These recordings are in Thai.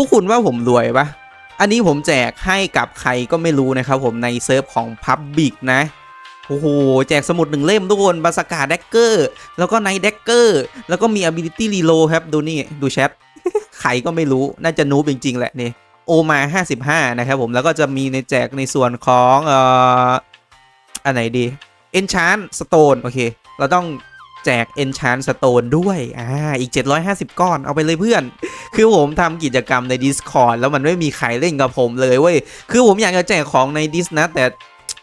วกคุณว่าผมรวยปะอันนี้ผมแจกให้กับใครก็ไม่รู้นะครับผมในเซิร์ฟของ Public นะโอ้โห แจกสมุดหนึ่งเล่มทุกคนบาสกาแดกเกอร์ แล้วก็ไนเดกเกอร์ แล้วก็มี ability reload ครับ ดูนี่ ดูแชทใครก็ไม่รู้ น่าจะนูบจริง ๆ แหละนี่โอมา 55 นะครับผม แล้วก็จะมีในแจกในส่วนของ เอ่อ อันไหนดี enchant stone โอเค เราต้อง แจก enchant stone ด้วย อ่า อีก 750 ก้อน เอาไปเลยเพื่อน คือผมทำกิจกรรมใน Discord แล้วมันไม่มีใครเล่นกับผมเลยเว้ย คือผมอยากจะแจกของใน Dis นะ แต่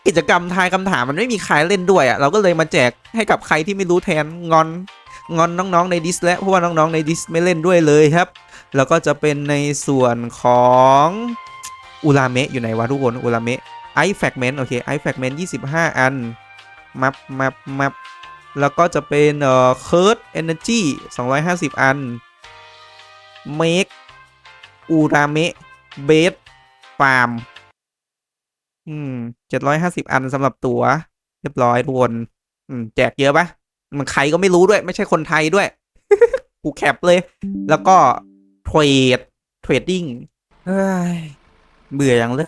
กิจกรรมทายคำถามมันไม่มีใครเล่นด้วยอะ่ะ เราก็เลยมาแจกให้กับใครที่ไม่รู้แทน งอน งอนน้องๆใน Dis และเพราะว่าน้องๆใน Dis ไม่เล่นด้วยเลยครับ แล้วก็จะเป็นในส่วนของอุลาเมะอยู่ไหนวะทุกคน อุลาเมะไอแฟกเมนต์โอเคไอแฟกเมนต์25 อัน มับมับมับ แล้วก็จะเป็นเอ่อเคิร์ดเอเนจี250 อันเมกอูรามะเบสฟาร์ม อืม750อันสำหรับตัว เรียบร้อยทุกคนอืม แจกเยอะปะมันใครก็ไม่รู้ด้วย ไม่ใช่คนไทยด้วยกูแคปเลย แล้วก็เทรดเทรดดิ้งเฮ้ยเบื่ออย่างเลย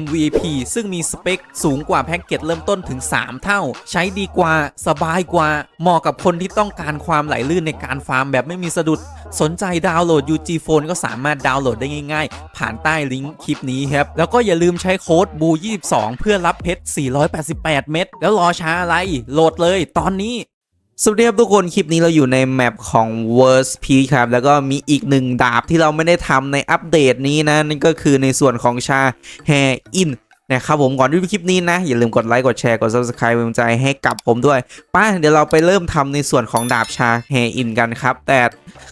MVP ซึ่งมีสเปคสูงกว่าแพ็กเกจเริ่มต้นถึง 3 เท่า ใช้ดีกว่าสบายกว่า เหมาะกับคนที่ต้องการความไหลลื่นในการฟาร์มแบบไม่มีสะดุด สนใจดาวน์โหลด UG Phone ก็สามารถดาวน์โหลดได้ง่ายๆ ผ่านใต้ลิงก์คลิปนี้ครับ แล้วก็อย่าลืมใช้โค้ด BU22 เพื่อรับเพชร488 เม็ดแล้วรอช้าอะไรโหลดเลยตอนนี้ สวัสดีครับทุกคน คลิปนี้เราอยู่ในแมปของ Worst Peak ครับ แล้วก็มีอีกหนึ่งดาบที่เราไม่ได้ทำในอัปเดตนี้นะ นั่นก็คือในส่วนของชาแฮอินนะครับผมก่อนที่ดูคลิปนี้นะ อย่าลืมกดไลค์กดแชร์กด Subscribe เป็นกำลังใจให้กับผมด้วยป้าเดี๋ยวเราไปเริ่มทำในส่วนของดาบชาแฮอินกันครับ แต่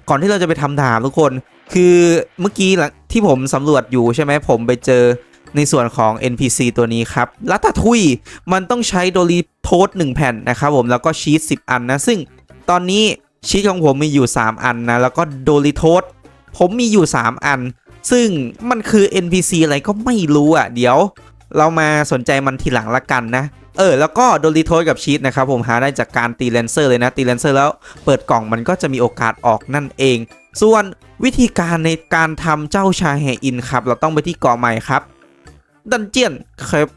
ก่อนที่เราจะไปทำดาบทุกคน คือเมื่อกี้หลังที่ผมสำรวจอยู่ใช่ไหมผมไปเจอ ในส่วนของ NPC ตัวนี้ครับลัตตาทุยมันต้องใช้โดรีโทส1แผ่นนะครับผมแล้วก็ชีส10 อันนะ ซึ่งตอนนี้ชีสของผมมีอยู่ 3 อันนะ แล้วก็โดรีโทสผมมีอยู่ 3 อัน ซึ่งมันคือ NPC อะไรก็ไม่รู้อะ เดี๋ยวเรามาสนใจมันทีหลังละกันนะ เออ แล้วก็โดรีโทสกับชีสนะครับผมหาได้จากการตีเลนเซอร์เลยนะ ตีเลนเซอร์แล้วเปิดกล่องมันก็จะมีโอกาสออกนั่นเอง ส่วนวิธีการในการทำเจ้าชาแฮอินครับ เราต้องไปที่เกาะใหม่ครับ ดันเจียนครับ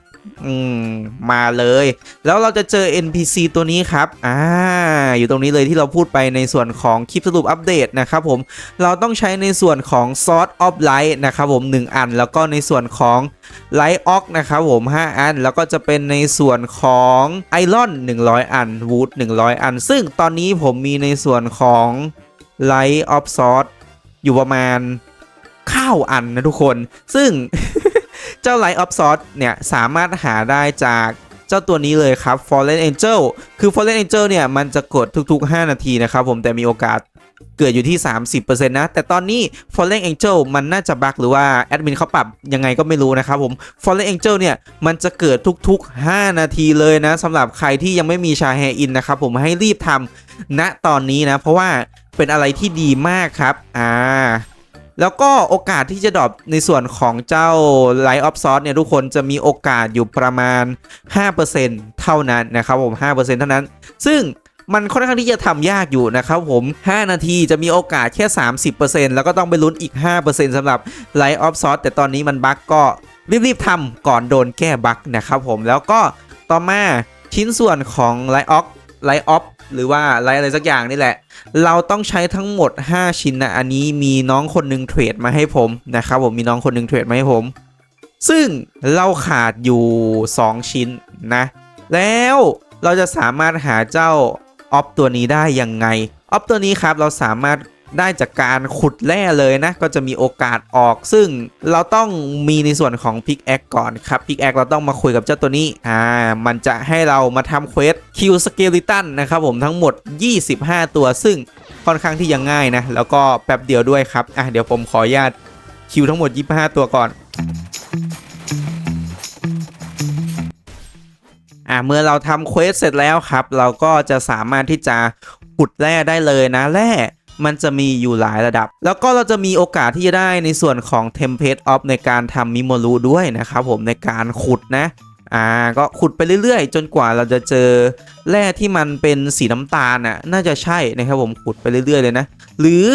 มมาเลย แล้วเราจะเจอ NPC ตัวนี้ครับ อ่า อยู่ตรงนี้เลยที่เราพูดไปในส่วนของคลิปสรุปอัปเดตนะครับผม เราต้องใช้ในส่วนของ Sword of Light นะครับผม 1 อัน แล้วก็ในส่วนของ Light o x นะครับผม 5 อัน แล้วก็จะเป็นในส่วนของ Iron 100 อัน Wood 100 อัน ซึ่งตอนนี้ผมมีในส่วนของ Light of Sword อยู่ประมาณข้าอันนะทุกคน ซึ่ง เจ้า Light of Sword เนี่ย สามารถหาได้จากเจ้าตัวนี้เลยครับ Fallen Angel คือ Fallen Angel เนี่ย มันจะกดทุกๆ 5 นาทีนะครับผมแต่มีโอกาสเกิดอยู่ที่ 30%นะ แต่ตอนนี้ Fallen Angel มันน่าจะบักหรือว่าแอดมินเขาปรับยังไงก็ไม่รู้นะครับผม Fallen Angel เนี่ย มันจะเกิดทุกๆ 5 นาทีเลยนะสำหรับใครที่ยังไม่มีชาแฮอินนะครับผมให้รีบทำณตอนนี้นะ เพราะว่าเป็นอะไรที่ดีมากครับ อ่า แล้วก็โอกาสที่จะดรอปในส่วนของเจ้า Light of s o u r c เนี่ย ทุกคนจะมีโอกาสอยู่ประมาณ 5%เท่านั้นนะครับผม 5%เท่านั้น ซึ่งมันค่อนข้างที่จะทำยากอยู่นะครับผม 5 นาทีจะมีโอกาสแค่ 30%แล้วก็ต้องไปลุ้นอีก 5%สำหรับ Light of s o u r c แต่ตอนนี้มันบั๊กก็รีบๆทำก่อนโดนแก้บั๊กนะครับผมแล้วก็ต่อมาชิ้นส่วนของ Light of Light of หรือว่าอะไรอะไรสักอย่างนี่แหละ เราต้องใช้ทั้งหมด 5 ชิ้นนะ อันนี้มีน้องคนหนึงเทรดมาให้ผมนะครับผมมีน้องคนหนึงเทรดมาให้ผม ซึ่งเราขาดอยู่ 2 ชิ้นนะ แล้วเราจะสามารถหาเจ้าออฟตัวนี้ได้ยังไง ออฟตัวนี้ครับเราสามารถ ได้จากการขุดแร่เลยนะ ก็จะมีโอกาสออกซึ่งเราต้องมีในส่วนของพิกแอคก่อนครับพิกแอคเราต้องมาคุยกับเจ้าตัวนี้อ่ามันจะให้เรามาทำเควสคิวสเกลิตันนะครับผมทั้งหมด 25 ตัวซึ่งค่อนข้างที่ยังง่ายนะ แล้วก็แป๊บเดียวด้วยครับอะเดี๋ยวผมขออนุญาตคิวทั้งหมด 25 ตัวก่อนอ่าเมื่อเราทำเควสเสร็จแล้วครับ เราก็จะสามารถที่จะขุดแร่ได้เลยนะแร่ มันจะมีอยู่หลายระดับ แล้วก็เราจะมีโอกาสที่จะได้ในส่วนของ Template of ในการทำมิโมรุด้วยนะครับผมในการขุดนะอ่าก็ขุดไปเรื่อยๆ จนกว่าเราจะเจอแร่ที่มันเป็นสีน้ำตาลน่ะน่าจะใช่นะครับผมขุดไปเรื่อยๆเลยนะ หรือ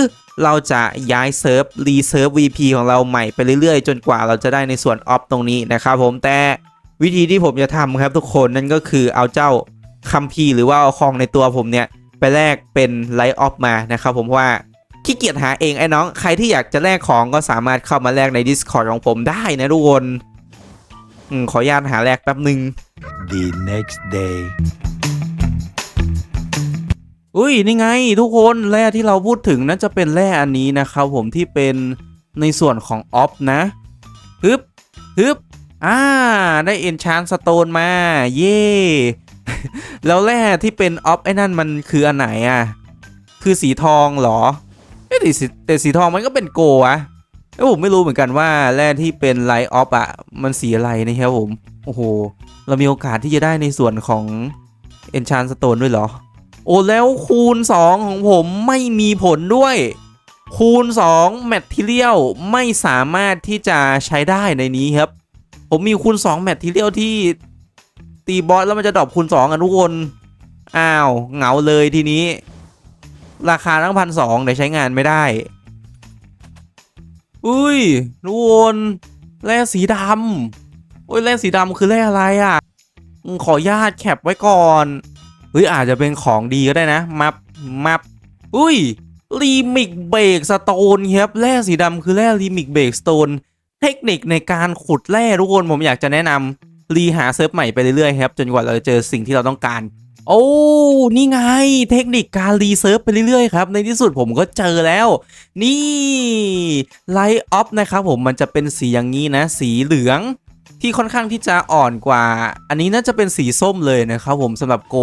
เราจะย้ายเซิร์ฟรีเซิร์ฟ VP ของเราใหม่ไปเรื่อยๆ จนกว่าเราจะได้ในส่วนออฟตรงนี้นะครับผมแต่วิธีที่ผมจะทำครับทุกคนนั่นก็คือเอาเจ้าคัมภีหรือว่าเอาของในตัวผมเนี่ย ไปแลกเป็นไลท์ออฟมานะครับผมเพราะว่าขี้เกียจหาเองไอ้น้อง ใครที่อยากจะแลกของก็สามารถเข้ามาแลกใน Discord ของผมได้นะทุกคนอมขออนุญาตหาแลกแป๊บหนึ่ง The next day. อุ้ยนี่ไงทุกคนแร่ที่เราพูดถึงน่าจะเป็นแร่อันนี้นะครับผมที่เป็นในส่วนของออฟนะฮึบฮึบอ่า ได้เอนชานสโตนมา เย่ แล้วแร่ที่เป็นออฟไอ้นั่นมันคืออันไหนอะ คือสีทองเหรอแต่สีแต่สีทองมันก็เป็นโกอะเอ้ผมไม่รู้เหมือนกันว่าแร่ที่เป็นไลท์ออฟอะมันสีอะไรนะครับผม โอ้โห เรามีโอกาสที่จะได้ในส่วนของเอนชานสโตนด้วยเหรอ โอ้แล้วคูณ 2 ของผมไม่มีผลด้วย คูณ 2 แมทเทียลไม่สามารถที่จะใช้ได้ในนี้ครับ ผมมีคูณ 2 แมทเทียลที่ ตีบอสแล้วมันจะดรอปคูณ2อะทุกคน อ้าวเหงาเลยทีนี้ ราคาตั้งพันสองแต่ใช้งานไม่ได้ อุ้ยทุกคนแร่สีดำโอ้ยแร่สีดำคือแร่อะไรอะ ขอญาตแคปไว้ก่อนเฮ้ยอาจจะเป็นของดีก็ได้นะ มับมับอุ้ยรีมิกเบรกสโตนครับแร่สีดำคือแร่รีมิกเบรกสโตนเทคนิคในการขุดแร่ทุกคนผมอยากจะแนะนำ รีหาเซิร์ฟใหม่ไปเรื่อยๆครับจนกว่าเราจะเจอสิ่งที่เราต้องการ โอ้นี่ไงเทคนิคการรีเซิร์ฟไปเรื่อยๆครับในที่สุดผมก็เจอแล้ว นี่ไลท์ออฟนะครับผมมันจะเป็นสีอย่างนี้นะ สีเหลืองที่ค่อนข้างที่จะอ่อนกว่า อันนี้น่าจะเป็นสีส้มเลยนะครับผมสำหรับโก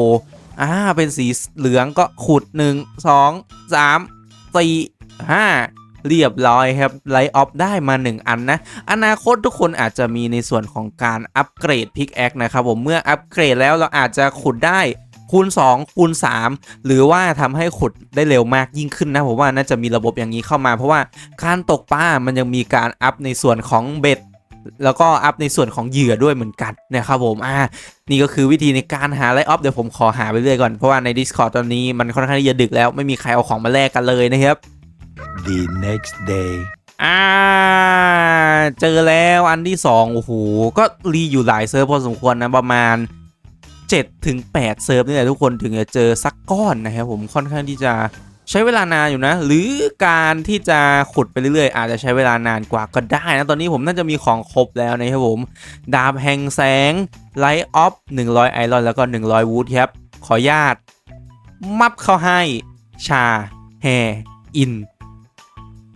อ่าเป็นสีเหลืองก็ขุด1 2 3 4 5 เรียบร้อยครับไลท์ออฟได้มา 1 อันนะ อนาคตทุกคนอาจจะมีในส่วนของการอัปเกรดพิกแอคนะครับผมเมื่ออัปเกรดแล้วเราอาจจะขุดได้คูณ 2 คูณ 3 หรือว่าทำให้ขุดได้เร็วมากยิ่งขึ้นนะผมว่าน่าจะมีระบบอย่างนี้เข้ามา เพราะว่าการตกปลา มันยังมีการอัพในส่วนของเบ็ดแล้วก็อัพในส่วนของเหยื่อด้วยเหมือนกันนะครับผมอ่านี่ก็คือวิธีในการหาไลท์ออฟเดี๋ยวผมขอหาไปเรื่อยก่อน เพราะว่าใน Discord ตอนนี้มันค่อนข้างจะดึกแล้วไม่มีใครเอาของมาแลกกันเลยนะครับ The next day. อ่า เจอแล้วอันที่2โอ้โห ก็รีอยู่หลายเซิร์ฟพอสมควรนะประมาณ7ถึง8เซิร์ฟนี่แหละทุกคนถึงจะเจอสักก้อนนะครับผมค่อนข้างที่จะใช้เวลานานอยู่นะ หรือการที่จะขุดไปเรื่อยๆ อาจจะใช้เวลานานกว่าก็ได้นะ ตอนนี้ผมน่าจะมีของครบแล้วนะครับผม ดาบแห่งแสงไลท์ออฟ100 ไอรอน แล้วก็ 100 วูดครับ ขออนุญาต มับเข้าให้ ชา แฮ อิน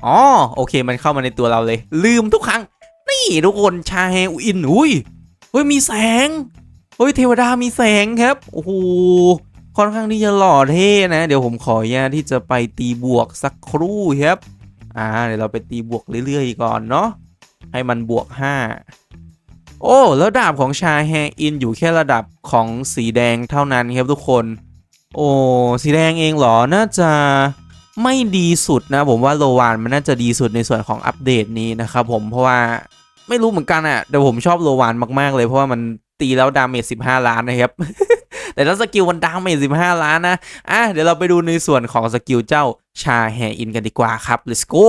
อ๋อโอเคมันเข้ามาในตัวเราเลย ลืมทุกครั้ง นี่ทุกคนชาแฮอินอุ้ยเฮ้ยมีแสงเฮ้ยเทวดามีแสงครับโอ้โหค่อนข้างที่จะหล่อเท่นะ เดี๋ยวผมขออนุญาตที่จะไปตีบวกสักครู่ครับ อ่าเดี๋ยวเราไปตีบวกเรื่อยๆก่อนเนาะให้มันบวก 5 โอ้แล้วดาบของชาแฮอินอยู่แค่ระดับของสีแดงเท่านั้นครับทุกคน โอ้สีแดงเองเหรอน่าจะ ไม่ดีสุดนะผมว่าโลวานมันน่าจะดีสุดในส่วนของอัปเดตนี้นะครับผมเพราะว่าไม่รู้เหมือนกันอะแต่ผมชอบโลวานมากๆเลยเพราะว่ามันตีแล้วดาเมจ15ล้านนะครับแต่ถ้าสกิลมันดาเมจ15ล้านนะอะเดี๋ยวเราไปดูในส่วนของสกิลเจ้าชาแฮอินกันดีกว่าครับ let's go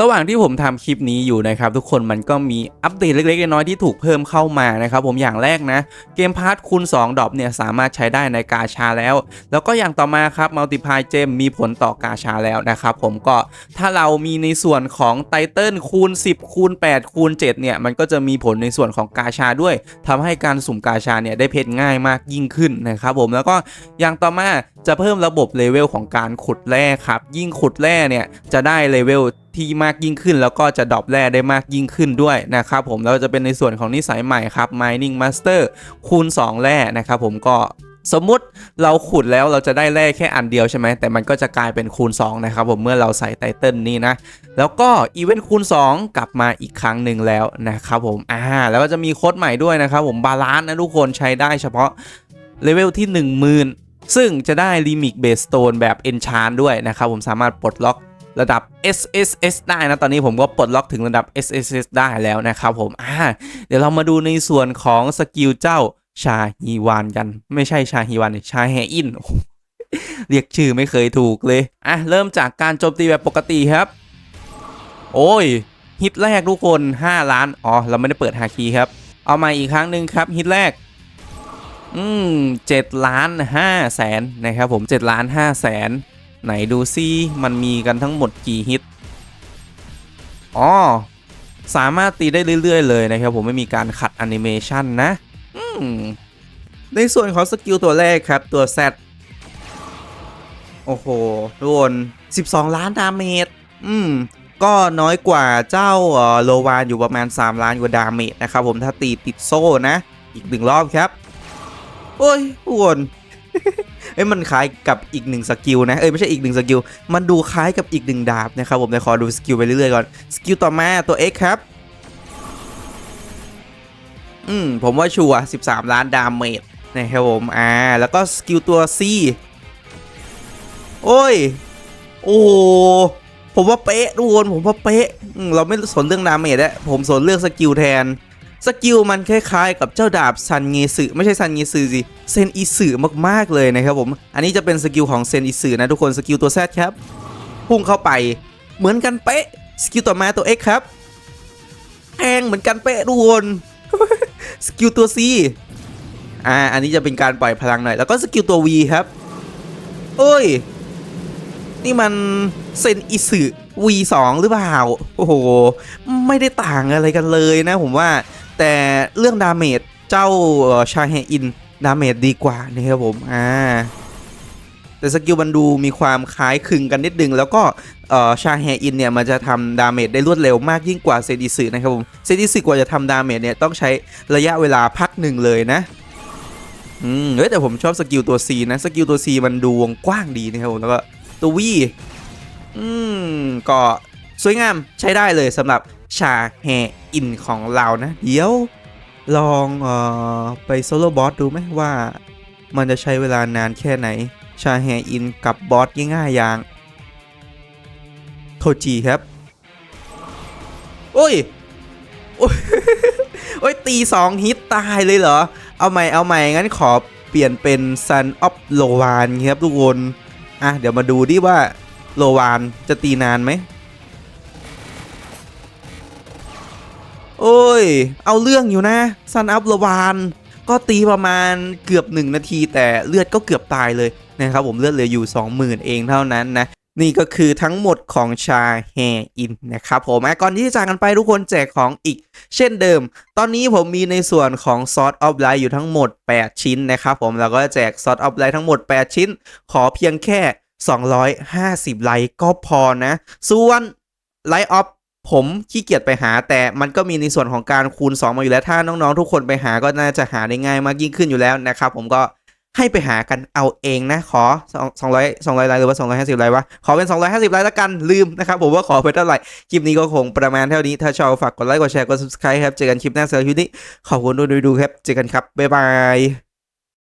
ระหว่างที่ผมทำคลิปนี้อยู่นะครับทุกคนมันก็มีอัปเดตเล็กๆน้อยๆที่ถูกเพิ่มเข้ามานะครับผมอย่างแรกนะ เกมพาร์ทคูณ2ดอปเนี่ยสามารถใช้ได้ในกาชาแล้ว แล้วก็อย่างต่อมาครับมัลติพายเจมมีผลต่อกาชาแล้วนะครับผมก็ถ้าเรามีในส่วนของไตเติลคูณ 10 คูณ 8 คูณ 7 เนี่ย มันก็จะมีผลในส่วนของกาชาด้วยทำให้การสุ่มกาชาเนี่ยได้เพชรง่ายมากยิ่งขึ้นนะครับผมแล้วก็อย่างต่อมาจะเพิ่มระบบเลเวลของการขุดแร่ครับยิ่งขุดแร่เนี่ยจะได้เลเวลที่มากยิ่งขึ้น แล้วก็จะดรอปแร่ได้มากยิ่งขึ้นด้วยนะครับผมแล้วจะเป็นในส่วนของนิสัยใหม่ครับ Mining Master คูณ 2 แร่นะครับผมก็สมมุติเราขุดแล้วเราจะได้แร่แค่อันเดียวใช่ไหมแต่มันก็จะกลายเป็นคูณ 2 นะครับผมเมื่อเราใส่ไตเติลนี้นะ แล้วก็อีเวนต์คูณ 2 กลับมาอีกครั้งหนึ่งแล้วนะครับผมอ่าแล้วก็จะมีโค้ดใหม่ด้วยนะครับผมบาลานซ์นะทุกคนใช้ได้เฉพาะเลเวลที่ 10,000 ซึ่งจะได้ลิมิกเบสโตนแบบ Enchant ด้วยนะครับผมสามารถปลดล็อก ระดับ SSS ได้นะ ตอนนี้ผมก็ปลดล็อกถึงระดับ SSS ได้แล้วนะครับผมอ่าเดี๋ยวเรามาดูในส่วนของสกิลเจ้าชาฮีวานกัน ไม่ใช่ชาฮีวานชาแฮอินเรียกชื่อไม่เคยถูกเลย อะ เริ่มจากการโจมตีแบบปกติครับ โอ้ย ฮิตแรกทุกคน 5 ล้าน อ๋อ เราไม่ได้เปิดฮาคีครับ เอามาอีกครั้งหนึ่งครับ ฮิตแรก อืมเจ็ดล้านห้าแสนนะครับผมเจ็ดล้านห้าแสน ไหนดูซิมันมีกันทั้งหมดกี่ฮิต อ๋อ สามารถตีได้เรื่อยๆ เลยนะครับ ผมไม่มีการขัดแอนิเมชันนะในส่วนของสกิลตัวแรกครับ ตัว Z โอ้โหทุกคน12 ล้านดาเมจ อืม ก็น้อยกว่าเจ้าโลวานอยู่ประมาณ 3 ล้านกว่าดาเมจนะครับผมถ้าตีติดโซ่นะ อีกหนึ่งรอบครับ โอ้ยทุกคน เอ้ยมันคล้ายกับอีกหนึ่งสกิลนะ เอ้ยไม่ใช่อีกหนึ่งสกิล มันดูคล้ายกับอีกหนึ่งดาบนะครับผมแต่ขอดูสกิลไปเรื่อยๆก่อน สกิลต่อมาตัว X ครับ อืมผมว่าชัวร์13 ล้านดาเมจนะครับผม อ่า แล้วก็สกิลตัว C โอ้ย โอ้ผมว่าเป๊ะทุกคนผมว่าเป๊ะเราไม่สนเรื่องดาเมจแล้วผมสนเรื่องสกิลแทน สกิลมันคล้ายๆ กับเจ้าดาบซันเงสึไม่ใช่ซันเงสึสิเซนอิสึมากๆเลยนะครับผม อันนี้จะเป็นสกิลของเซนอิสึนะทุกคนสกิลตัวแซดครับ พุ่งเข้าไปเหมือนกันเป๊ะสกิลต่อมาตัว X ครับแทงเหมือนกันเป๊ะทุกคนสกิลตัว C อ่าอันนี้จะเป็นการปล่อยพลังหน่อย แล้วก็สกิลตัว V ครับโอ้ย นี่มันเซนอิสึ V2 หรือเปล่า โอ้โห ไม่ได้ต่างอะไรกันเลยนะผมว่า แต่เรื่องดาเมจเจ้าชาเฮอินดาเมจดีกว่านะครับผมอ่าแต่สกิลมันดูมีความคล้ายคลึงกันนิดนึง แล้วก็ชาแฮอินเนี่ยมันจะทำดาเมจได้รวดเร็วมากยิ่งกว่าเซดิสึนะครับผมเซดิสึกว่าจะทำดาเมจเนี่ยต้องใช้ระยะเวลาพักหนึ่งเลยนะอืมเฮ้ยแต่ผมชอบสกิลตัว C นะสกิลตัว C มันดูวงกว้างดีนะครับผมแล้วก็ตัว V อืมก็สวยงามใช้ได้เลยสำหรับ ชาแฮอินของเรานะ เดี๋ยว ลองเอ่อไปโซโล่บอสดูไหมว่ามันจะใช้เวลานานแค่ไหน ชาแฮอินกับบอสง่ายๆอย่าง โทจิครับ โอ้ย โอ้ย ตีสองฮิตตายเลยเหรอ เอาใหม่ เอาใหม่ งั้นขอเปลี่ยนเป็น Sun of l o w a n ครับทุกคน อะ เดี๋ยวมาดูดิว่าโลวานจะตีนานไหม โอ้ย เอาเรื่องอยู่นะ Sun of l o w a n ก็ตีประมาณเกือบ 1 นาที แต่เลือดก็เกือบตายเลยนะครับผมเลือดเหลืออยู่ 20,000 เองเท่านั้นนะ นี่ก็คือทั้งหมดของชาแฮอินนะครับผมอะก่อนที่จะจากกันไปทุกคนแจกของอีก เช่นเดิม ตอนนี้ผมมีในส่วนของซอสออฟไลท์อยู่ทั้งหมด 8 ชิ้นนะครับผมแล้วก็แจกซอสออฟไลท์ทั้งหมด 8 ชิ้น ขอเพียงแค่ 250 ไลค์ก็พอนะ ส่วนไลท์ออฟ ผมขี้เกียจไปหาแต่มันก็มีในส่วนของการคูณ 2 มาอยู่แล้ว ถ้าน้องๆ ทุกคนไปหาก็น่าจะหาได้ง่ายมากยิ่งขึ้นอยู่แล้วนะครับผมก็ให้ไปหากันเอาเองนะ ขอ 200 200ไลค์หรือว่า 250ไลค์วะ ขอเป็น 250ไลค์ละกันลืมนะครับ ผมว่าขอไปเท่าไหร่ คลิปนี้ก็คงประมาณเท่านี้ ถ้าชอบฝากกดไลค์กดแชร์กด subscribe ครับ เจอกันคลิปหน้าสำหรับคลิปนี้ ขอบคุณด้วยดูครับ เจอกันครับ บ๊ายบาย